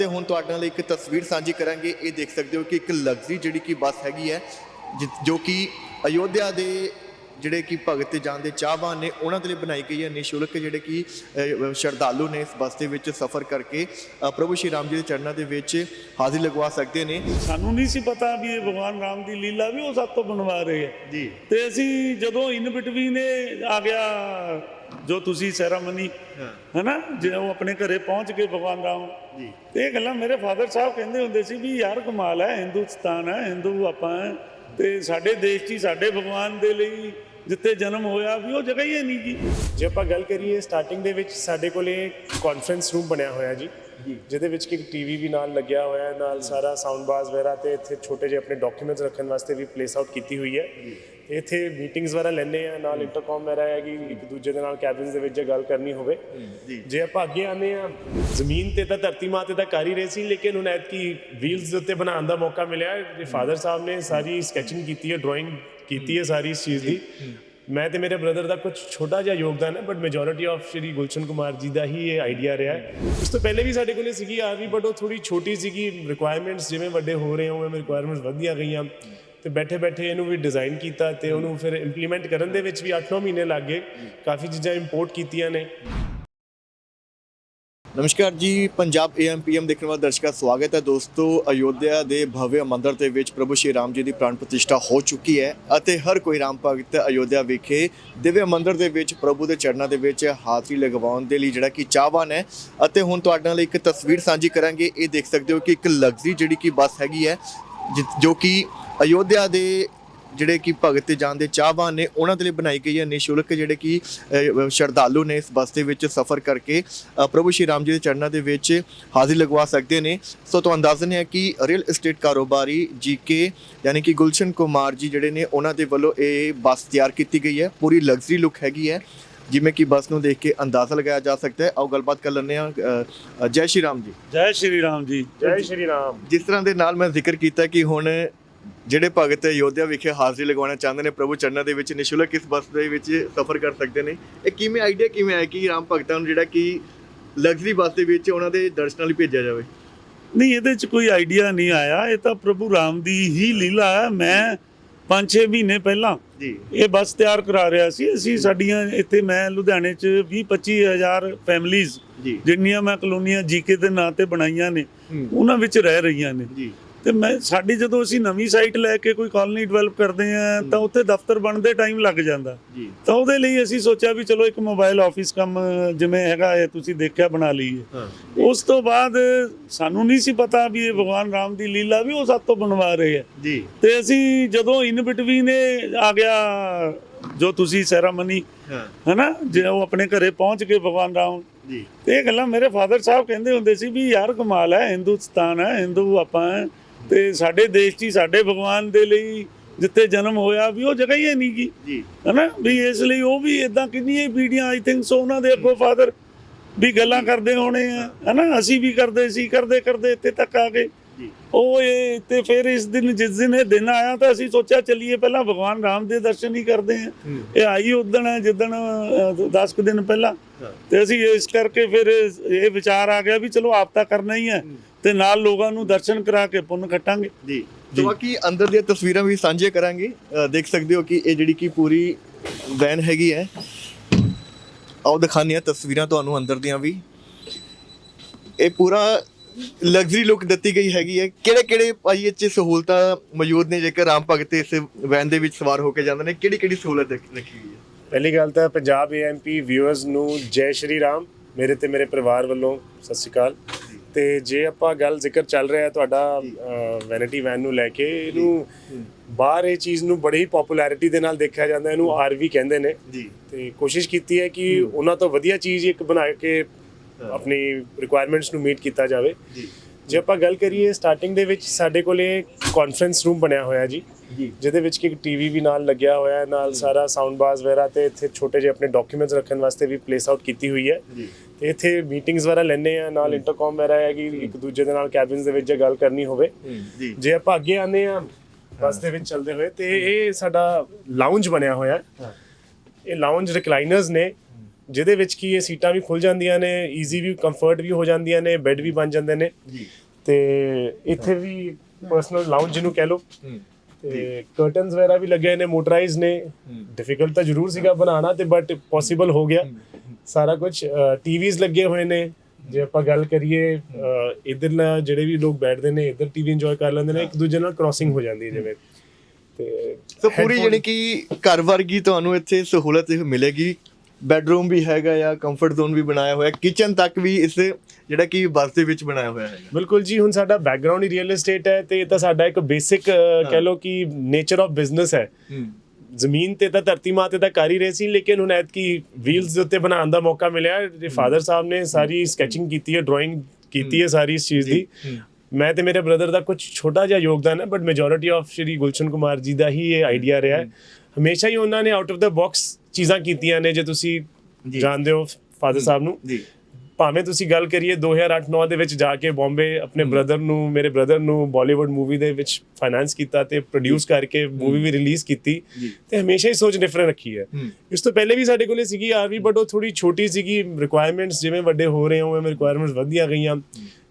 ਅਤੇ ਹੁਣ ਤੁਹਾਡੇ ਨਾਲ ਇੱਕ ਤਸਵੀਰ ਸਾਂਝੀ ਕਰਾਂਗੇ। ਇਹ ਦੇਖ ਸਕਦੇ ਹੋ ਕਿ ਇੱਕ ਲਗਜ਼ਰੀ ਜਿਹੜੀ ਕਿ ਬੱਸ ਹੈਗੀ ਹੈ, ਜਿ- ਜੋ ਕਿ ਅਯੋਧਿਆ ਦੇ ਜਿਹੜੇ ਕਿ ਭਗਤ ਤੇ ਜਾਣ ਦੇ ਚਾਹਵਾਨ ਨੇ ਉਹਨਾਂ ਦੇ ਲਈ ਬਣਾਈ ਗਈ ਹੈ ਨਿਸ਼ੁਲਕ ਜਿਹੜੇ ਕਿ ਸ਼ਰਧਾਲੂ ਨੇ ਇਸ ਬੱਸ ਦੇ ਵਿੱਚ ਸਫ਼ਰ ਕਰਕੇ ਪ੍ਰਭੂ ਸ਼੍ਰੀ ਰਾਮ ਜੀ ਦੇ ਚਰਨਾਂ ਦੇ ਵਿੱਚ ਹਾਜ਼ਰੀ ਲਗਵਾ ਸਕਦੇ ਨੇ। ਸਾਨੂੰ ਨਹੀਂ ਸੀ ਪਤਾ ਵੀ ਇਹ ਭਗਵਾਨ ਰਾਮ ਦੀ ਲੀਲਾ ਵੀ ਉਹ ਸਾਤੋਂ ਬਣਵਾ ਰਹੇ ਹੈ। ਜੀ। ਤੇ ਅਸੀਂ ਜਦੋਂ ਇਨ ਬਿਟਵੀਨ ਇਹ ਆ ਗਿਆ ਜੋ ਤੁਸੀਂ ਸੈਰਾਮਨੀ ਹਾਂ। ਹੈਨਾ ਜੇ ਉਹ ਆਪਣੇ ਘਰੇ ਪਹੁੰਚ ਗਏ ਭਗਵਾਨ ਰਾਮ। ਜੀ। ਤੇ ਇਹ ਗੱਲਾਂ ਮੇਰੇ ਫਾਦਰ ਸਾਹਿਬ ਕਹਿੰਦੇ ਹੁੰਦੇ ਸੀ ਵੀ ਯਾਰ ਕਮਾਲ ਹੈ ਹਿੰਦੁਸਤਾਨ ਹੈ ਹਿੰਦੂ ਆਪਾਂ ਤੇ ਸਾਡੇ ਦੇਸ਼ 'ਚ ਸਾਡੇ ਭਗਵਾਨ ਦੇ ਲਈ ਜਿੱਥੇ ਜਨਮ ਹੋਇਆ ਵੀ ਉਹ ਜਗ੍ਹਾ ਹੀ ਹੈ ਨਹੀਂ ਜੀ। ਜੇ ਆਪਾਂ ਗੱਲ ਕਰੀਏ ਸਟਾਰਟਿੰਗ ਦੇ ਵਿੱਚ ਸਾਡੇ ਕੋਲੇ ਕਾਨਫਰੰਸ ਰੂਮ ਬਣਿਆ ਹੋਇਆ ਜੀ ਜਿਹਦੇ ਵਿੱਚ ਕਿ ਟੀਵੀ ਵੀ ਨਾਲ ਲੱਗਿਆ ਹੋਇਆ ਹੈ ਨਾਲ ਸਾਰਾ ਸਾਊਂਡ ਬਾਰਸ ਵਗੈਰਾ ਤੇ ਇੱਥੇ ਛੋਟੇ ਜਿਹੇ ਆਪਣੇ ਡਾਕੂਮੈਂਟਸ ਰੱਖਣ ਵਾਸਤੇ ਵੀ ਪਲੇਸ ਆਊਟ ਕੀਤੀ ਹੋਈ ਹੈ। ਤੇ ਇੱਥੇ ਮੀਟਿੰਗਸ ਵਗੈਰਾ ਲੈਣੇ ਆ ਨਾਲ ਇੰਟਰਕਮ ਵਗੈਰਾ ਹੈ ਕਿ ਇੱਕ ਦੂਜੇ ਦੇ ਨਾਲ ਕੈਬਿਨਸ ਦੇ ਵਿੱਚ ਜੇ ਗੱਲ ਕਰਨੀ ਹੋਵੇ। ਜੀ। ਆਪਾਂ ਅੱਗੇ ਆਨੇ ਆ ਜ਼ਮੀਨ ਤੇ ਤਾਂ ਧਰਤੀ ਮਾਂ ਤੇ ਤਾਂ ਕਰ ਹੀ ਰਹੇ ਸੀ ਲੇਕਿਨ ਹੁਣ ਐਤਕੀ ਵੀਲਸ ਦੇ ਉੱਤੇ ਬਣਾਉਣ ਦਾ ਮੌਕਾ ਮਿਲਿਆ ਜੇ ਫਾਦਰ ਸਾਹਿਬ ਨੇ ਸਾਰੀ ਸਕੈਚਿੰਗ ਕੀਤੀ ਹੈ ਡਰਾਇੰਗ ਕੀਤੀ ਹੈ ਸਾਰੀ ਇਸ ਚੀਜ਼ ਦੀ। ਮੈਂ ਤੇ ਮੇਰੇ ਬ੍ਰਦਰ ਦਾ ਕੁਝ ਛੋਟਾ ਜਿਹਾ ਯੋਗਦਾਨ ਹੈ but majority of Shri Gulshan Kumar ji ਦਾ ਹੀ ਇਹ ਆਈਡੀਆ ਰਿਹਾ ਹੈ। ਉਸ ਤੋਂ ਪਹਿਲੇ ਵੀ ਸਾਡੇ ਕੋਲੇ ਸੀਗੀ ਆਰਵੀ ਬਟ ਉਹ ਥੋੜੀ ਛੋਟੀ ਸੀਗੀ ਰਿਕੁਆਇਰਮੈਂਟਸ ਜਿਵੇਂ ਵੱਡੇ ਹੋ ਰਹੇ ਹੋ ਉਵੇਂ ਰਿਕੁਆਇਰਮੈਂਟਸ ਵਧੀਆਂ ਗਈਆਂ। ਤੇ ਬੈਠੇ ਬੈਠੇ ਇਹਨੂੰ ਵੀ ਡਿਜ਼ਾਈਨ ਕੀਤਾ ਤੇ ਉਹਨੂੰ ਫਿਰ ਇੰਪਲੀਮੈਂਟ ਕਰਨ ਦੇ ਵਿੱਚ ਵੀ 8-9 ਮਹੀਨੇ ਲੱਗ ਗਏ। ਕਾਫੀ ਚੀਜ਼ਾਂ ਇੰਪੋਰਟ ਕੀਤੀਆਂ ਨੇ। ਨਮਸਕਾਰ ਜੀ, ਪੰਜਾਬ ਏਐਮਪੀਐਮ ਦੇਖਣ ਵਾਲੇ ਦਰਸ਼ਕਾਂ ਦਾ ਸਵਾਗਤ ਹੈ। ਦੋਸਤੋ, ਅਯੋਧਿਆ ਦੇ ਭਵਯ ਮੰਦਿਰ ਦੇ ਵਿੱਚ ਪ੍ਰਭੂ ਸ਼੍ਰੀ ਰਾਮ ਜੀ ਦੀ ਪ੍ਰਾਣ ਪ੍ਰਤਿਸ਼ਠਾ ਹੋ ਚੁੱਕੀ ਹੈ ਅਤੇ ਹਰ ਕੋਈ ਰਾਮ ਭਗਤ ਅਯੋਧਿਆ ਵਿਖੇ ਦਿਵਯ ਮੰਦਿਰ ਦੇ ਵਿੱਚ ਪ੍ਰਭੂ ਦੇ ਚਰਨਾਂ ਦੇ ਵਿੱਚ ਹਾਜ਼ਰੀ ਲਗਵਾਉਣ ਦੇ ਲਈ ਜਿਹੜਾ ਕਿ ਚਾਹਵਾਨ ਹੈ। ਅਤੇ ਹੁਣ ਤੁਹਾਡੇ ਨਾਲ ਇੱਕ ਤਸਵੀਰ ਸਾਂਝੀ ਕਰਾਂਗੇ। ਇਹ ਦੇਖ ਸਕਦੇ ਹੋ ਕਿ ਇੱਕ ਲਗਜ਼ਰੀ ਜਿਹੜੀ ਕਿ ਬੱਸ ਹੈਗੀ ਹੈ, ਜਿ- ਜੋ ਕਿ ਅਯੋਧਿਆ ਦੇ ਜਿਹੜੇ ਕਿ ਭਗਤ ਤੇ ਜਾਣ ਦੇ ਚਾਹਵਾਨ ਨੇ ਉਹਨਾਂ ਦੇ ਲਈ ਬਣਾਈ ਗਈ ਹੈ ਨਿਸ਼ੁਲਕ ਜਿਹੜੇ ਕਿ ਸ਼ਰਧਾਲੂ ਨੇ ਇਸ ਬੱਸ ਦੇ ਵਿੱਚ ਸਫ਼ਰ ਕਰਕੇ ਪ੍ਰਭੂ ਸ਼੍ਰੀ ਰਾਮ ਜੀ ਦੇ ਚਰਨਾਂ ਦੇ ਵਿੱਚ ਹਾਜ਼ਰੀ ਲਗਵਾ ਸਕਦੇ ਨੇ। ਸੋ ਤੁਹਾਨੂੰ ਦੱਸ ਦਿੰਦੇ ਹਾਂ ਕਿ ਰੀਅਲ ਏਸਟੇਟ ਕਾਰੋਬਾਰੀ ਜੀਕੇ ਯਾਨੀ ਕਿ ਗੁਲਸ਼ਨ ਕੁਮਾਰ ਜੀ ਜਿਹੜੇ ਨੇ ਉਹਨਾਂ ਦੇ ਵੱਲੋਂ ਇਹ ਬੱਸ ਤਿਆਰ ਕੀਤੀ ਗਈ ਹੈ। ਪੂਰੀ ਲਗਜ਼ਰੀ ਲੁੱਕ ਹੈਗੀ ਹੈ ਜਿਵੇਂ ਕਿ ਬੱਸ ਨੂੰ ਦੇਖ ਕੇ ਅੰਦਾਜ਼ਾ ਲਗਾਇਆ ਜਾ ਸਕਦਾ ਹੈ। ਆਓ ਗੱਲਬਾਤ ਕਰ ਲੈਂਦੇ ਹਾਂ ਜੈ ਸ਼੍ਰੀ ਰਾਮ ਜੀ। ਜੈ ਸ਼੍ਰੀ ਰਾਮ ਜੀ। ਜੈ ਸ਼੍ਰੀ ਰਾਮ। ਜਿਸ ਤਰ੍ਹਾਂ ਦੇ ਨਾਲ ਮੈਂ ਜ਼ਿਕਰ ਕੀਤਾ ਕਿ ਹੁਣ ਜਿਹੜੇ ਭਗਤ ਅਯੋਧਿਆ ਵਿਖੇ ਹਾਜ਼ਰੀ ਲਗਵਾਉਣਾ ਚਾਹੁੰਦੇ ਨੇ ਪ੍ਰਭੂ ਚਰਨਾਂ ਦੇ ਵਿੱਚ ਨਿਸ਼ੁਲਕ ਇਸ ਬੱਸ ਦੇ ਵਿੱਚ ਸਫ਼ਰ ਕਰ ਸਕਦੇ ਨੇ? ਇਹ ਕਿਵੇਂ ਆਈਡੀਆ ਕਿਵੇਂ ਆਇਆ ਕਿ ਰਾਮ ਭਗਤਾਂ ਨੂੰ ਜਿਹੜਾ ਕਿ ਲਗਜ਼ਰੀ ਬੱਸ ਦੇ ਵਿੱਚ ਉਹਨਾਂ ਦੇ ਦਰਸ਼ਨਾਂ ਲਈ ਭੇਜਿਆ ਜਾਵੇ? ਨਹੀਂ ਇਹਦੇ 'ਚ ਕੋਈ ਆਈਡੀਆ ਨਹੀਂ ਆਇਆ। ਇਹ ਤਾਂ ਪ੍ਰਭੂ ਰਾਮ ਦੀ ਹੀ ਲੀਲਾ ਹੈ। ਮੈਂ 5-6 ਮਹੀਨੇ ਪਹਿਲਾਂ ਜੀ। ਇਹ ਬੱਸ ਤਿਆਰ ਕਰਾ ਰਿਹਾ ਸੀ। ਅਸੀਂ ਸਾਡੀਆਂ ਇੱਥੇ ਮੈਂ ਲੁਧਿਆਣੇ 'ਚ 20-25 ਹਜ਼ਾਰ ਫੈਮਲੀਆਂ ਜੀ। ਜਿੰਨੀਆਂ ਮੈਂ ਕਲੋਨੀਆਂ ਜੀਕੇ ਦੇ ਨਾਂ ਤੇ ਬਣਾਈਆਂ ਨੇ। ਉਹਨਾਂ ਵਿੱਚ ਰਹਿ ਰਹੀਆਂ ਨੇ। ਜੀ। ਤੇ ਮੈਂ ਸਾਡੀ ਜਦੋਂ ਅਸੀਂ ਨਵੀਂ ਸਾਈਟ ਲੈ ਕੇ ਕੋਈ ਕਾਲੋਨੀ ਡਿਵੈਲਪ ਕਰਦੇ ਆ ਤਾਂ ਉੱਥੇ ਦਫ਼ਤਰ ਬਣਦੇ ਟਾਈਮ ਲੱਗ ਜਾਂਦਾ। ਜੀ। ਤਾਂ ਉਹਦੇ ਲਈ ਅਸੀਂ ਸੋਚਿਆ ਵੀ ਚਲੋ ਇੱਕ ਮੋਬਾਈਲ ਆਫਿਸ ਕੰਮ ਜਿਵੇਂ ਹੈਗਾ ਹੈ ਤੁਸੀਂ ਦੇਖਿਆ ਬਣਾ ਲਈਏ। ਉਸ ਤੋਂ ਬਾਅਦ ਸਾਨੂੰ ਨਹੀਂ ਸੀ ਪਤਾ ਵੀ ਇਹ ਭਗਵਾਨ ਰਾਮ ਦੀ ਲੀਲਾ ਵੀ ਉਹ ਸਾਤੋਂ ਬਣਵਾ ਰਹੇ ਜੀ। ਤੇ ਅਸੀਂ ਜਦੋਂ ਇਨ ਬਿਟਵੀਨ ਇਹ ਆ ਗਿਆ ਜੋ ਤੁਸੀਂ ਸੈਰਾਮਨੀ ਹੈਨਾ ਜੇ ਉਹ ਆਪਣੇ ਘਰੇ ਪਹੁੰਚ ਗਏ ਭਗਵਾਨ ਰਾਮ। ਜੀ। ਤੇ ਇਹ ਗੱਲਾਂ ਮੇਰੇ ਫਾਦਰ ਸਾਹਿਬ ਕਹਿੰਦੇ ਹੁੰਦੇ ਸੀ ਵੀ ਯਾਰ ਕਮਾਲ ਹੈ ਹਿੰਦੁਸਤਾਨ ਹੈ ਹਿੰਦੂ ਆਪਾਂ ਹੈ। ਤੇ ਸਾਡੇ ਦੇਸ਼ 'ਚ ਹੀ ਸਾਡੇ ਭਗਵਾਨ ਦੇ ਲਈ ਜਿੱਥੇ ਜਨਮ ਹੋਇਆ ਵੀ ਉਹ ਜਗ੍ਹਾ ਹੀ ਨਹੀਂ ਗੀ। ਜੀ। ਹਨਾ? ਵੀ ਇਸ ਲਈ ਉਹ ਵੀ ਇਦਾਂ ਕਿੰਨੀਆਂ ਪੀੜੀਆਂ ਆਈ ਥਿੰਕ ਸੋ ਉਹਨਾਂ ਦੇ ਅੱਗੋਂ ਫਾਦਰ ਵੀ ਗੱਲਾਂ ਕਰਦੇ ਹੋਣੇ ਆ ਹਨਾ? ਅਸੀਂ ਵੀ ਕਰਦੇ ਸੀ ਕਰਦੇ ਕਰਦੇ ਇੱਥੇ ਤੱਕ ਆ ਗਏ। ਉਹ ਇਹ ਤੇ ਫਿਰ ਇਸ ਦਿਨ ਜਿਸ ਦਿਨ ਇਹ ਦਿਨ ਆਇਆ ਤਾਂ ਅਸੀਂ ਸੋਚਿਆ ਚੱਲੀਏ ਪਹਿਲਾਂ ਭਗਵਾਨ ਰਾਮ ਦੇ ਦਰਸ਼ਨ ਹੀ ਕਰਦੇ ਆ। ਇਹ ਆਈ ਉਦਣ ਹੈ ਜਿੱਦਣ 10 ਕੁ ਦਿਨ ਪਹਿਲਾਂ। ਤੇ ਅਸੀਂ ਇਸ ਕਰਕੇ ਫਿਰ ਇਹ ਵਿਚਾਰ ਆ ਗਿਆ ਵੀ ਚਲੋ ਆਪ ਤਾਂ ਕਰਨਾ ਹੀ। ਹੈ। ਤੇ ਨਾਲ ਲੋਕਾਂ ਨੂੰ ਦਰਸ਼ਨ ਕਰਾ ਕੇ ਪੁੰਨ ਖੱਟਾਂਗੇ। ਜੀ। ਤੇ ਬਾਕੀ ਅੰਦਰ ਦੀਆਂ ਤਸਵੀਰਾਂ ਵੀ ਸਾਂਝੀਆਂ ਕਰਾਂਗੇ। ਦੇਖ ਸਕਦੇ ਹੋ ਕਿ ਇਹ ਜਿਹੜੀ ਕਿ ਪੂਰੀ ਵੈਨ ਹੈਗੀ ਹੈ ਆਓ ਦਿਖਾਉਂਦੇ ਹਾਂ ਤਸਵੀਰਾਂ ਤੁਹਾਨੂੰ ਅੰਦਰ ਦੀਆਂ ਵੀ। ਇਹ ਪੂਰਾ ਲਗਜ਼ਰੀ ਲੁੱਕ ਦਿੱਤੀ ਗਈ ਹੈਗੀ ਹੈ। ਕਿਹੜੇ ਕਿਹੜੇ ਭਾਈ ਇਹ 'ਚ ਸਹੂਲਤਾਂ ਮੌਜੂਦ ਨੇ ਜੇਕਰ ਰਾਮ ਭਗਤ ਇਸ ਵੈਨ ਦੇ ਵਿੱਚ ਸਵਾਰ ਹੋ ਕੇ ਜਾਂਦੇ ਨੇ ਕਿਹੜੀ ਕਿਹੜੀ ਸਹੂਲਤ ਰੱਖੀ ਗਈ ਹੈ? ਪਹਿਲੀ ਗੱਲ ਤਾਂ ਪੰਜਾਬ ਏਐਮਪੀ ਵਿਊਅਰਸ ਨੂੰ ਜੈ ਸ਼੍ਰੀ ਰਾਮ ਮੇਰੇ ਤੇ ਮੇਰੇ ਪਰਿਵਾਰ ਵੱਲੋਂ ਸਤਿ ਸ਼੍ਰੀ ਅਕਾਲ। ਤੇ ਜੇ ਆਪਾਂ ਗੱਲ ਜ਼ਿਕਰ ਚੱਲ ਰਿਹਾ ਹੈ ਤੁਹਾਡਾ ਵੈਨਿਟੀ ਵੈਨ ਨੂੰ ਲੈ ਕੇ ਇਹਨੂੰ ਬਾਹਰ ਇਹ ਚੀਜ਼ ਨੂੰ ਬੜੀ ਪਪੂਲੈਰਿਟੀ ਦੇ ਨਾਲ ਦੇਖਿਆ ਜਾਂਦਾ ਇਹਨੂੰ ਆਰਵੀ ਕਹਿੰਦੇ ਨੇ। ਜੀ। ਤੇ ਕੋਸ਼ਿਸ਼ ਕੀਤੀ ਹੈ ਕਿ ਉਹਨਾਂ ਤੋਂ ਵਧੀਆ ਚੀਜ਼ ਇੱਕ ਬਣਾ ਕੇ ਆਪਣੀ ਰਿਕੁਆਇਰਮੈਂਟਸ ਨੂੰ ਮੀਟ ਕੀਤਾ ਜਾਵੇ। ਜੀ। ਜੇ ਆਪਾਂ ਗੱਲ ਕਰੀਏ ਸਟਾਰਟਿੰਗ ਦੇ ਵਿੱਚ ਸਾਡੇ ਕੋਲੇ ਕਾਨਫਰੰਸ ਰੂਮ ਬਣਿਆ ਹੋਇਆ ਜੀ ਜਿਹਦੇ ਵਿੱਚ ਕਿ ਇੱਕ ਟੀਵੀ ਵੀ ਨਾਲ ਲੱਗਿਆ ਹੋਇਆ ਹੈ ਨਾਲ ਸਾਰਾ ਸਾਊਂਡ ਬਾਰਸ ਵਗੈਰਾ ਤੇ ਇੱਥੇ ਛੋਟੇ ਜਿਹੇ ਆਪਣੇ ਡਾਕੂਮੈਂਟਸ ਰੱਖਣ ਵਾਸਤੇ ਵੀ ਪਲੇਸ ਆਊਟ ਕੀਤੀ ਹੋਈ ਹੈ। ਜੀ। ਤੇ ਇੱਥੇ ਮੀਟਿੰਗਸ ਵਗੈਰਾ ਲੈਣੇ ਆ ਨਾਲ ਇੰਟਰਕਮ ਵਗੈਰਾ ਹੈ ਕਿ ਇੱਕ ਦੂਜੇ ਦੇ ਨਾਲ ਕੈਬਿਨਸ ਦੇ ਵਿੱਚ ਜੇ ਗੱਲ ਕਰਨੀ ਹੋਵੇ। ਜੀ। ਜੇ ਆਪਾਂ ਅੱਗੇ ਆਨੇ ਆ ਬੱਸ ਦੇ ਵਿੱਚ ਚੱਲਦੇ ਹੋਏ ਤੇ ਇਹ ਸਾਡਾ ਲਾਉਂਜ ਬਣਿਆ ਹੋਇਆ ਹੈ। ਇਹ ਲਾਉਂਜ ਰਿਕਲਾਈਨਰਸ ਨੇ ਜਿਹਦੇ ਵਿੱਚ ਕੀ ਇਹ ਸੀਟਾਂ ਵੀ ਖੁੱਲ ਜਾਂਦੀਆਂ ਨੇ ਈਜ਼ੀ ਵੀ ਕੰਫਰਟ ਵੀ ਹੋ ਜਾਂਦੀਆਂ ਨੇ ਬੈੱਡ ਵੀ ਬਣ ਜਾਂਦੇ ਨੇ। ਜੀ। ਤੇ ਇੱਥੇ ਵੀ ਪਰਸਨਲ ਲਾਉਂਜ ਜਿਹਨੂੰ ਕਹਿ ਲਓ। ਤੇ ਕਰਟਨਸ ਵਗੈਰਾ ਵੀ ਲੱਗੇ ਨੇ ਮੋਟਰਾਈਜ਼ ਨੇ। ਡਿਫਿਕਲਟ ਤਾਂ ਜ਼ਰੂਰ ਸੀਗਾ ਬਣਾਉਣਾ ਤੇ ਬਟ ਪੋਸੀਬਲ ਹੋ ਗਿਆ। ਸਾਰਾ ਕੁਝ ਟੀਵੀਜ਼ ਲੱਗੇ ਹੋਏ ਨੇ। ਜੇ ਆਪਾਂ ਗੱਲ ਕਰੀਏ ਅਹ, ਇੱਧਰਲਾ ਜਿਹੜੇ ਵੀ ਲੋਕ ਬੈਠਦੇ ਨੇ ਇੱਧਰ ਟੀਵੀ ਇੰਜੋਏ ਕਰ ਲੈਂਦੇ ਨੇ ਇੱਕ ਦੂਜੇ ਨਾਲ ਕ੍ਰਾਸਿੰਗ ਹੋ ਜਾਂਦੀ ਹੈ ਜਿਵੇਂ। ਤੇ ਸੋ ਪੂਰੀ ਜਿਹੜੀ ਕਿ ਘਰ ਵਰਗੀ ਤੁਹਾਨੂੰ ਇੱਥੇ ਸਹੂਲਤ ਮਿਲੇਗੀ ਬੈੱਡਰੂਮ ਵੀ ਹੈਗਾ ਜਾਂ ਕੰਫਰਟ ਜ਼ੋਨ ਵੀ ਬਣਾਇਆ ਹੋਇਆ ਕਿਚਨ ਤੱਕ ਵੀ ਇਸ ਜਿਹੜਾ ਕਿ ਬੱਸ ਦੇ ਵਿੱਚ ਬਣਾਇਆ ਹੋਇਆ ਹੈਗਾ। ਬਿਲਕੁਲ ਜੀ ਹੁਣ ਸਾਡਾ ਬੈਕਗ੍ਰਾਉਂਡ ਹੀ ਰੀਅਲ ਏਸਟੇਟ ਹੈ ਤੇ ਇਹ ਤਾਂ ਸਾਡਾ ਇੱਕ ਬੇਸਿਕ ਕਹਿ ਲਓ ਕਿ ਨੇਚਰ ਆਫ ਬਿਜ਼ਨਸ ਹੈ। ਜ਼ਮੀਨ ਤੇ ਤਾਂ ਧਰਤੀ ਮਾਂ ਤੇ ਤਾਂ ਕਰ ਹੀ ਰਹੇ ਸੀ ਲੇਕਿਨ ਹੁਣ ਐਤਕੀ ਵੀਲਸ ਦੇ ਉੱਤੇ ਬਣਾਉਣ ਦਾ ਮੌਕਾ ਮਿਲਿਆ। ਫਾਦਰ ਸਾਹਿਬ ਨੇ ਸਾਰੀ ਸਕੈਚਿੰਗ ਕੀਤੀ ਹੈ ਡਰਾਇੰਗ ਕੀਤੀ ਹੈ ਸਾਰੀ ਇਸ ਚੀਜ਼ ਦੀ। ਮੈਂ ਤੇ ਮੇਰੇ ਬ੍ਰਦਰ ਦਾ ਕੁਝ ਛੋਟਾ ਜਿਹਾ ਯੋਗਦਾਨ ਹੈ but majority of Shri Gulshan Kumar ji ਦਾ ਹੀ ਇਹ ਆਈਡੀਆ ਰਿਹਾ ਹੈ। ਹਮੇਸ਼ਾ ਹੀ ਉਹਨਾਂ ਨੇ ਆਊਟ ਆਫ ਦਾ ਬਾਕਸ ਚੀਜ਼ਾਂ ਕੀਤੀਆਂ ਨੇ ਜੇ ਤੁਸੀਂ। ਜਾਣਦੇ ਹੋ ਫਾਦਰ ਸਾਹਿਬ ਨੂੰ। ਜੀ। ਭਾਵੇਂ ਤੁਸੀਂ ਗੱਲ ਕਰੀਏ 2008-9 ਦੇ ਵਿੱਚ ਜਾ ਕੇ ਬੰਬੇ ਆਪਣੇ ਬ੍ਰਦਰ ਨੂੰ ਮੇਰੇ ਬ੍ਰਦਰ ਨੂੰ ਬਾਲੀਵੁੱਡ ਮੂਵੀ ਦੇ ਵਿੱਚ ਫਾਈਨਾਂਸ ਕੀਤਾ ਤੇ ਪ੍ਰੋਡਿਊਸ ਕਰਕੇ ਮੂਵੀ ਵੀ ਰਿਲੀਜ਼ ਕੀਤੀ। ਤੇ ਹਮੇਸ਼ਾ ਹੀ ਸੋਚ ਡਿਫਰੈਂਟ ਰੱਖੀ ਹੈ। ਹੂੰ। ਇਸ ਤੋਂ ਪਹਿਲੇ ਵੀ ਸਾਡੇ ਕੋਲੇ ਸੀਗੀ ਆਰਵੀ ਬਟ ਉਹ ਥੋੜੀ ਛੋਟੀ ਸੀਗੀ ਰਿਕੁਆਇਰਮੈਂਟਸ ਜਿਵੇਂ ਵੱਡੇ ਹੋ ਰਹੇ ਹੋ ਉਵੇਂ ਰਿਕੁਆਇਰਮੈਂਟਸ ਵਧੀਆਂ ਗਈਆਂ।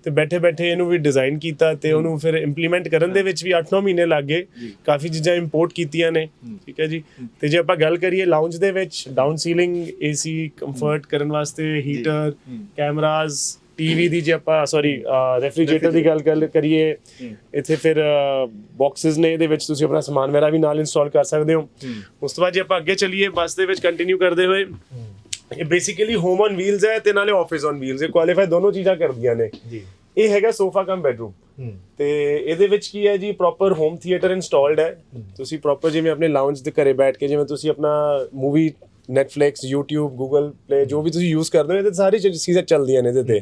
ਤੇ ਬੈਠੇ ਬੈਠੇ ਇਹਨੂੰ ਵੀ ਡਿਜ਼ਾਈਨ ਕੀਤਾ ਤੇ ਉਹਨੂੰ ਫਿਰ ਇੰਪਲੀਮੈਂਟ ਕਰਨ ਦੇ ਵਿੱਚ ਵੀ 8-9 ਮਹੀਨੇ ਲੱਗ ਗਏ। ਕਾਫੀ ਚੀਜ਼ਾਂ ਇੰਪੋਰਟ ਕੀਤੀਆਂ ਨੇ ਠੀਕ ਹੈ ਜੀ? ਤੇ ਜੇ ਆਪਾਂ ਗੱਲ ਕਰੀਏ ਲਾਉਂਜ ਦੇ ਵਿੱਚ ਡਾਊਨ ਸੀਲਿੰਗ ਏਸੀ ਕੰਫਰਟ ਕਰਨ ਵਾਸਤੇ ਹੀਟਰ ਕੈਮਰਾਜ਼ ਟੀਵੀ ਦੀ ਜੇ ਆਪਾਂ ਸੌਰੀ ਰੈਫਰੀਜਰੇਟਰ ਦੀ ਗੱਲ ਗੱਲ ਕਰੀਏ ਇੱਥੇ ਫਿਰ ਬਾਕਸਸ ਨੇ ਇਹਦੇ ਵਿੱਚ ਤੁਸੀਂ ਆਪਣਾ ਸਮਾਨ ਵਗੈਰਾ ਵੀ ਨਾਲ ਇੰਸਟਾਲ ਕਰ ਸਕਦੇ ਹੋ। ਉਸ ਤੋਂ ਬਾਅਦ ਜੇ ਆਪਾਂ ਅੱਗੇ ਚੱਲੀਏ ਬੱਸ ਦੇ ਵਿੱਚ ਕੰਟੀਨਿਊ ਕਰਦੇ ਹੋਏ ਇਹ ਬੇਸਿਕਲੀ ਹੋਮ ਔਨ ਵੀਲਸ ਹੈ ਤੇ ਨਾਲੇ ਆਫਿਸ ਔਨ ਵੀਲਸ ਇਹ ਕੁਆਲੀਫਾਈ ਦੋਨੋਂ ਚੀਜ਼ਾਂ ਕਰਦੀਆਂ ਨੇ ਜੀ ਇਹ ਹੈਗਾ ਸੋਫਾ ਕਮ ਬੈਡਰੂਮ ਤੇ ਇਹਦੇ ਵਿੱਚ ਕੀ ਹੈ ਜੀ ਪ੍ਰੋਪਰ ਹੋਮ ਥੀਏਟਰ ਇੰਸਟਾਲਡ ਹੈ ਤੁਸੀਂ ਪ੍ਰੋਪਰ ਜਿਵੇਂ ਆਪਣੇ ਲਾਉਂਜ ਦੇ ਘਰੇ ਬੈਠ ਕੇ ਜਿਵੇਂ ਤੁਸੀਂ ਆਪਣਾ movie Netflix YouTube Google Play ਜੋ ਵੀ ਤੁਸੀਂ ਯੂਜ਼ ਕਰਦੇ ਹੋ ਇਹਦੇ ਤੇ ਸਾਰੀ ਚੀਜ਼- ਚੀਜ਼ਾਂ ਚੱਲਦੀਆਂ ਨੇ ਇਹਦੇ ਤੇ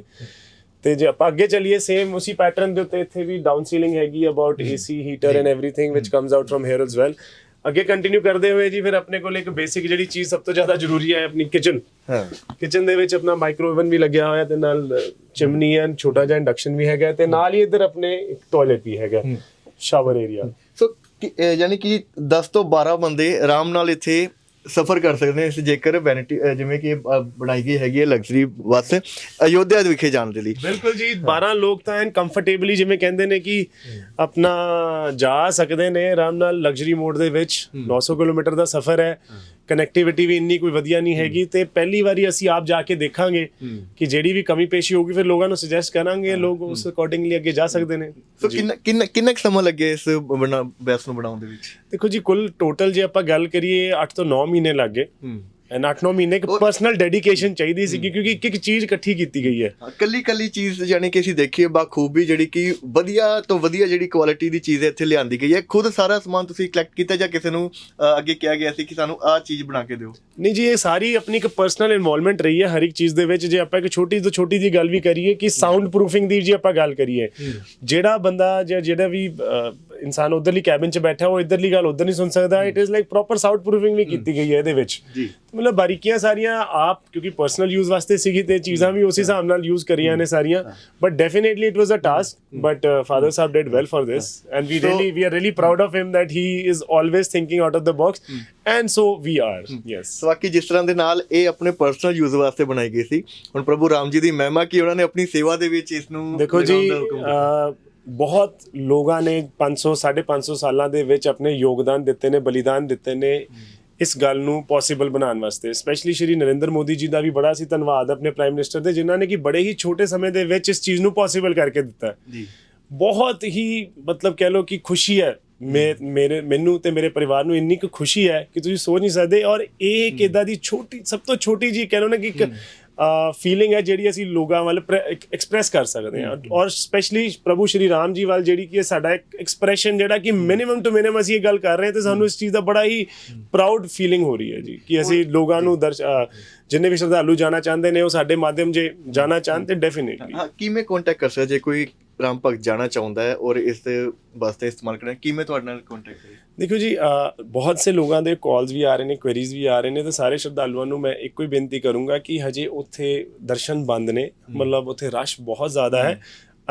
ਤੇ ਜੇ ਆਪਾਂ ਅੱਗੇ ਚੱਲੀਏ ਸੇਮ ਉਸੇ ਪੈਟਰਨ ਦੇ ਉੱਤੇ ਇੱਥੇ ਵੀ ਡਾਊਨ ਸੀਲਿੰਗ ਹੈਗੀ about AC heater and everything which comes out from here as well ਅੱਗੇ ਕੰਟੀਨਿਊ ਕਰਦੇ ਹੋਏ ਜੀ ਫਿਰ ਆਪਣੇ ਕੋਲ ਇੱਕ ਬੇਸਿਕ ਜਿਹੜੀ ਚੀਜ਼ ਸਭ ਤੋਂ ਜ਼ਿਆਦਾ ਜ਼ਰੂਰੀ ਹੈ ਆਪਣੀ ਕਿਚਨ ਹਾਂ। ਕਿਚਨ ਦੇ ਵਿੱਚ ਆਪਣਾ ਮਾਈਕ੍ਰੋ ਓਵਨ ਵੀ ਲੱਗਿਆ ਹੋਇਆ ਤੇ ਨਾਲ ਚਿਮਨੀ ਐਂਡ ਛੋਟਾ ਜਿਹਾ ਇੰਡਕਸ਼ਨ ਵੀ ਹੈਗਾ ਤੇ ਨਾਲ ਹੀ ਇੱਧਰ ਆਪਣੇ ਇੱਕ ਟਾਇਲਟ ਵੀ ਹੈਗਾ ਸ਼ਾਵਰ ਏਰੀਆ ਸੋ ਯਾਨੀ ਕਿ 10 ਤੋਂ 12 ਬੰਦੇ ਆਰਾਮ ਨਾਲ ਇੱਥੇ ਸਫ਼ਰ ਕਰ ਸਕਦੇ ਨੇ ਇਸ ਜੇਕਰ ਵੈਨਿਟੀ ਜਿਵੇਂ ਕਿ ਬਣਾਈ ਗਈ ਹੈਗੀ ਹੈ ਲਗਜ਼ਰੀ ਬੱਸ ਅਯੋਧਿਆ ਦੇ ਵਿਖੇ ਜਾਣ ਦੇ ਲਈ। ਬਿਲਕੁਲ ਜੀ 12 ਲੋਕ ਤਾਂ ਐਨ ਕੰਫਰਟੇਬਲੀ ਜਿਵੇਂ ਕਹਿੰਦੇ ਨੇ ਕਿ ਆਪਣਾ ਜਾ ਸਕਦੇ ਨੇ ਆਰਾਮ ਨਾਲ ਲਗਜ਼ਰੀ ਮੋਡ ਦੇ ਵਿੱਚ 900 ਕਿਲੋਮੀਟਰ ਦਾ ਸਫ਼ਰ ਹੈ। ਕਨੈਕਟੀਵਿਟੀ ਵੀ ਇੰਨੀ ਕੋਈ ਵਧੀਆ ਨਹੀਂ ਹੈਗੀ ਤੇ ਪਹਿਲੀ ਵਾਰੀ ਅਸੀਂ ਆਪ ਜਾ ਕੇ ਦੇਖਾਂਗੇ ਕਿ ਜਿਹੜੀ ਵੀ ਕਮੀ ਪੇਸ਼ੀ ਹੋਊਗੀ ਫਿਰ ਲੋਕਾਂ ਨੂੰ ਸੁਜੈਸਟ ਕਰਾਂਗੇ ਲੋਕ ਉਸ ਅਕੋਰਡਿੰਗਲੀ ਅੱਗੇ ਜਾ ਸਕਦੇ ਨੇ। ਸੋ ਕਿੰਨਾ ਕਿੰਨਾ ਕਿੰਨਾ ਸਮਾਂ ਲੱਗਿਆ ਇਸ ਬਣਾ ਬੱਸ ਨੂੰ ਬਣਾਉਣ ਦੇ ਵਿੱਚ? ਦੇਖੋ ਜੀ ਕੁੱਲ ਟੋਟਲ ਜੇ ਆਪਾਂ ਗੱਲ ਕਰੀਏ 8 ਤੋਂ 9 ਮਹੀਨੇ ਲੱਗ ਗਏ। ਐਂਡ 8-9 ਮਹੀਨੇ ਇੱਕ ਪਰਸਨਲ ਡੈਡੀਕੇਸ਼ਨ ਚਾਹੀਦੀ ਸੀ ਕਿਉਂਕਿ ਇੱਕ ਇੱਕ ਚੀਜ਼ ਇਕੱਠੀ ਕੀਤੀ ਗਈ ਹੈ। ਕੱਲੀ ਕੱਲੀ ਚੀਜ਼ ਯਾਨੀ ਕਿ ਅਸੀਂ ਦੇਖੀਏ ਬਾਖੂਬੀ ਜਿਹੜੀ ਕਿ ਵਧੀਆ ਤੋਂ ਵਧੀਆ ਜਿਹੜੀ ਕੁਆਲਿਟੀ ਦੀ ਚੀਜ਼ ਇੱਥੇ ਲਿਆਂਦੀ ਗਈ ਹੈ। ਖੁਦ ਸਾਰਾ ਸਮਾਨ ਤੁਸੀਂ ਕਲੈਕਟ ਕੀਤਾ ਜਾਂ ਕਿਸੇ ਨੂੰ ਅੱਗੇ ਕਿਹਾ ਗਿਆ ਸੀ ਕਿ ਸਾਨੂੰ ਆਹ ਚੀਜ਼ ਬਣਾ ਕੇ ਦਿਓ? ਨਹੀਂ ਜੀ ਇਹ ਸਾਰੀ ਆਪਣੀ ਇੱਕ ਪਰਸਨਲ ਇਨਵੋਲਵਮੈਂਟ ਰਹੀ ਹੈ ਹਰ ਇੱਕ ਚੀਜ਼ ਦੇ ਵਿੱਚ। ਜੇ ਆਪਾਂ ਇੱਕ ਛੋਟੀ ਤੋਂ ਛੋਟੀ ਜੀ ਗੱਲ ਵੀ ਕਰੀਏ ਕਿ ਸਾਊਂਡ ਪ੍ਰੂਫਿੰਗ ਦੀ ਜੇ ਆਪਾਂ ਗੱਲ ਕਰੀਏ ਜਿਹੜਾ ਬੰਦਾ ਜਾਂ ਜਿਹੜਾ ਵੀ ਇਨਸਾਨ ਉਧਰਲੀ ਕੈਬਿਨ 'ਚ ਬੈਠਾ ਉਹ ਇਧਰਲੀ ਗੱਲ ਉਧਰ ਨਹੀਂ ਸੁਣ ਸਕਦਾ। It is like proper sound proofing ਵੀ ਕੀਤੀ ਗਈ ਹੈ ਇਹਦੇ ਵਿੱਚ। ਜੀ। ਮਤਲਬ ਬਾਰੀਕੀਆਂ ਸਾਰੀਆਂ ਆਪ ਕਿਉਂਕਿ ਪਰਸਨਲ ਯੂਜ਼ ਵਾਸਤੇ ਸੀਗੀ ਤੇ ਚੀਜ਼ਾਂ ਵੀ ਉਸੇ ਹਿਸਾਬ ਨਾਲ ਯੂਜ਼ ਕਰੀਆਂ ਨੇ ਸਾਰੀਆਂ। But definitely it was a task but father Sahib did well for this. and we So- really we are really proud of him that he is always thinking out of the box. and so we are yes. So ਬਾਕੀ ਜਿਸ ਤਰ੍ਹਾਂ ਦੇ ਨਾਲ ਇਹ ਆਪਣੇ personal use ਵਾਸਤੇ ਬਣਾਈ ਗਈ ਸੀ ਹੁਣ ਪ੍ਰਭੂ ਰਾਮ ਜੀ ਦੀ ਮਹਿਮਾ ਕਿ ਉਹਨਾਂ ਨੇ ਆਪਣੀ ਸੇਵਾ ਦੇ ਵਿੱਚ ਇਸ ਨੂੰ ਦੇਖੋ ਜੀ ਬਹੁਤ ਲੋਕਾਂ ਨੇ 500 550 ਸਾਲਾਂ ਦੇ ਵਿੱਚ ਆਪਣੇ ਯੋਗਦਾਨ ਦਿੱਤੇ ਨੇ ਬਲੀਦਾਨ ਦਿੱਤੇ ਨੇ ਇਸ ਗੱਲ ਨੂੰ ਪੋਸੀਬਲ ਬਣਾਉਣ ਵਾਸਤੇ। ਸਪੈਸ਼ਲੀ ਸ਼੍ਰੀ ਨਰਿੰਦਰ ਮੋਦੀ ਜੀ ਦਾ ਵੀ ਬੜਾ ਸੀ ਧੰਨਵਾਦ ਆਪਣੇ ਪ੍ਰਾਈਮ ਮਿਨਿਸਟਰ ਦੇ ਜਿਨ੍ਹਾਂ ਨੇ ਕਿ ਬੜੇ ਹੀ ਛੋਟੇ ਸਮੇਂ ਦੇ ਵਿੱਚ ਇਸ ਚੀਜ਼ ਨੂੰ ਪੋਸੀਬਲ ਕਰਕੇ ਦਿੱਤਾ। ਜੀ। ਬਹੁਤ ਹੀ ਮਤਲਬ ਕਹਿ ਲਓ ਕਿ ਖੁਸ਼ੀ ਹੈ। ਮੇ ਮੇਰੇ ਮੈਨੂੰ ਤੇ ਮੇਰੇ ਪਰਿਵਾਰ ਨੂੰ ਇੰਨੀ ਕੁ ਖੁਸ਼ੀ ਹੈ ਕਿ ਤੁਸੀਂ ਸੋਚ ਨਹੀਂ ਸਕਦੇ ਔਰ ਇਹ ਇੱਕ ਇਦਾਂ ਦੀ ਛੋਟੀ ਸਭ ਤੋਂ ਛੋਟੀ ਜੀ ਕਹਿ ਲਓ ਨਾ ਕਿ ਇੱਕ ਫੀਲਿੰਗ ਹੈ ਜਿਹੜੀ ਅਸੀਂ ਲੋਕਾਂ ਵੱਲ ਐਕਸਪ੍ਰੈਸ ਕਰ ਸਕਦੇ ਹਾਂ। ਔਰ ਸਪੈਸ਼ਲੀ ਪ੍ਰਭੂ ਸ਼੍ਰੀ ਰਾਮ ਜੀ ਵੱਲ ਜਿਹੜੀ ਕਿ ਇਹ ਸਾਡਾ ਇੱਕ ਐਕਸਪ੍ਰੈਸ਼ਨ ਜਿਹੜਾ ਕਿ ਮਿਨੀਮਮ ਟੂ ਮਿਨੀਮਮ ਅਸੀਂ ਇਹ ਗੱਲ ਕਰ ਰਹੇ ਹਾਂ ਤੇ ਸਾਨੂੰ ਇਸ ਚੀਜ਼ ਦਾ ਬੜਾ ਹੀ ਪ੍ਰਾਊਡ ਫੀਲਿੰਗ ਹੋ ਰਹੀ ਹੈ ਜੀ ਕਿ ਅਸੀਂ ਲੋਕਾਂ ਨੂੰ ਦਰਸ਼ ਜਿੰਨੇ ਵੀ ਸ਼ਰਧਾਲੂ ਜਾਣਾ ਚਾਹੁੰਦੇ ਨੇ ਉਹ ਸਾਡੇ ਮਾਧਿਅਮ ਜੇ ਜਾਣਾ ਚਾਹਣ ਤੇ ਡੈਫੀਨਿਟਲੀ ਹਾਂ ਕਿਵੇਂ ਕੰਟੈਕਟ ਕਰ ਸਕਦਾ ਜੇ ਕੋਈ ਰਾਮ ਭਗਤ ਜਾਣਾ ਚਾਹੁੰਦਾ ਹੈ ਔਰ ਇਸ ਦੇ ਵਾਸਤੇ ਇਸਤੇਮਾਲ ਕਰਨਾ ਕਿਵੇਂ ਤੁਹਾਡੇ ਨਾਲ ਕੰਟੈਕਟ ਕਰੇ ਦੇਖੋ ਜੀ ਬਹੁਤ ਸੇ ਲੋਕਾਂ ਦੇ ਕਾਲਸ ਵੀ ਆ ਰਹੇ ਨੇ ਕੁਐਰੀਜ਼ ਵੀ ਆ ਰਹੇ ਨੇ ਤੇ ਸਾਰੇ ਸ਼ਰਧਾਲੂਆਂ ਨੂੰ ਮੈਂ ਇੱਕੋ ਹੀ ਬੇਨਤੀ ਕਰੂੰਗਾ ਕਿ ਹਜੇ ਉੱਥੇ ਦਰਸ਼ਨ ਬੰਦ ਨੇ। ਮਤਲਬ ਉੱਥੇ ਰਸ਼ ਬਹੁਤ ਜ਼ਿਆਦਾ ਹੈ।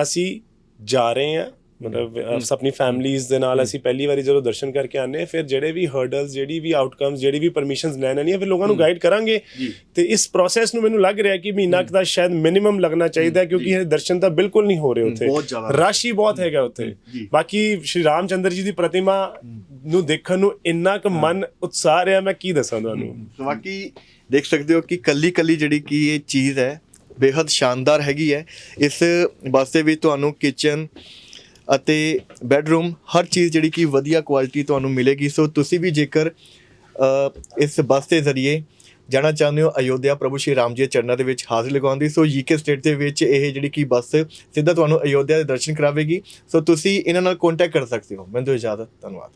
ਅਸੀਂ ਜਾ ਰਹੇ ਹਾਂ। ਮਤਲਬ ਆਪਣੀ ਫੈਮਲੀਜ਼ ਦੇ ਨਾਲ ਅਸੀਂ ਪਹਿਲੀ ਵਾਰੀ ਜਦੋਂ ਦਰਸ਼ਨ ਕਰਕੇ ਆਨੇ ਫਿਰ ਜਿਹੜੇ ਵੀ ਹਰਡਲਸ ਜਿਹੜੀ ਵੀ ਆਊਟਕਮਸ ਜਿਹੜੀ ਵੀ ਪਰਮਿਸ਼ਨਸ ਲੈਣ ਆਣੀ ਫਿਰ ਲੋਕਾਂ ਨੂੰ ਗਾਈਡ ਕਰਾਂਗੇ। ਤੇ ਇਸ ਪ੍ਰੋਸੈਸ ਨੂੰ ਮੈਨੂੰ ਲੱਗ ਰਿਹਾ ਕਿ ਮਹੀਨਾ ਦਾ ਸ਼ਾਇਦ ਮਿਨੀਮਮ ਲੱਗਣਾ ਚਾਹੀਦਾ ਕਿਉਂਕਿ ਇਹ ਦਰਸ਼ਨ ਤਾਂ ਬਿਲਕੁਲ ਨਹੀਂ ਹੋ ਰਹੇ ਉੱਥੇ। ਰਸ਼ ਹੀ ਬਹੁਤ ਹੈਗਾ ਉੱਥੇ। ਬਾਕੀ ਸ਼੍ਰੀ ਰਾਮਚੰਦਰ ਜੀ ਦੀ ਪ੍ਰਤਿਮਾ ਨੂੰ ਦੇਖਣ ਨੂੰ ਇੰਨਾ ਕੁ ਮਨ ਉਤਸ਼ਾਹ ਰਿਹਾ ਮੈਂ ਕੀ ਦੱਸਾਂ ਤੁਹਾਨੂੰ? ਬਾਕੀ ਦੇਖ ਸਕਦੇ ਹੋ ਕਿ ਕੱਲੀ ਕੱਲੀ ਜਿਹੜੀ ਕੀ ਇਹ ਚੀਜ਼ ਹੈ ਬੇहद ਸ਼ਾਨਦਾਰ ਹੈਗੀ ਹੈ। ਇਸ ਬੱਸ ਦੇ ਵਿੱਚ ਤੁਹਾਨੂੰ ਕਿਚਨ ਅਤੇ ਬੈੱਡਰੂਮ ਹਰ ਚੀਜ਼ ਜਿਹੜੀ ਕਿ ਵਧੀਆ ਕੁਆਲਿਟੀ ਤੁਹਾਨੂੰ ਮਿਲੇਗੀ। ਸੋ ਤੁਸੀਂ ਵੀ ਜੇਕਰ ਇਸ ਬੱਸ ਦੇ ਜ਼ਰੀਏ ਜਾਣਾ ਚਾਹੁੰਦੇ ਹੋ, ਅਯੋਧਿਆ ਪ੍ਰਭੂ ਸ਼੍ਰੀ ਰਾਮ ਜੀ ਦੇ ਚਰਨਾਂ ਦੇ ਵਿੱਚ ਹਾਜ਼ਰੀ ਲਗਾਉਣ ਦੀ ਸੋ ਯੂਕੇ ਸਟੇਟ ਦੇ ਵਿੱਚ ਇਹ ਜਿਹੜੀ ਕਿ ਬੱਸ ਸਿੱਧਾ ਤੁਹਾਨੂੰ ਅਯੋਧਿਆ ਦੇ ਦਰਸ਼ਨ ਕਰਾਵੇਗੀ। ਸੋ ਤੁਸੀਂ ਇਹਨਾਂ ਨਾਲ ਕੰਟੈਕਟ ਕਰ ਸਕਦੇ ਹੋ। ਮੈਨੂੰ ਇਜਾਜ਼ਤ, ਧੰਨਵਾਦ।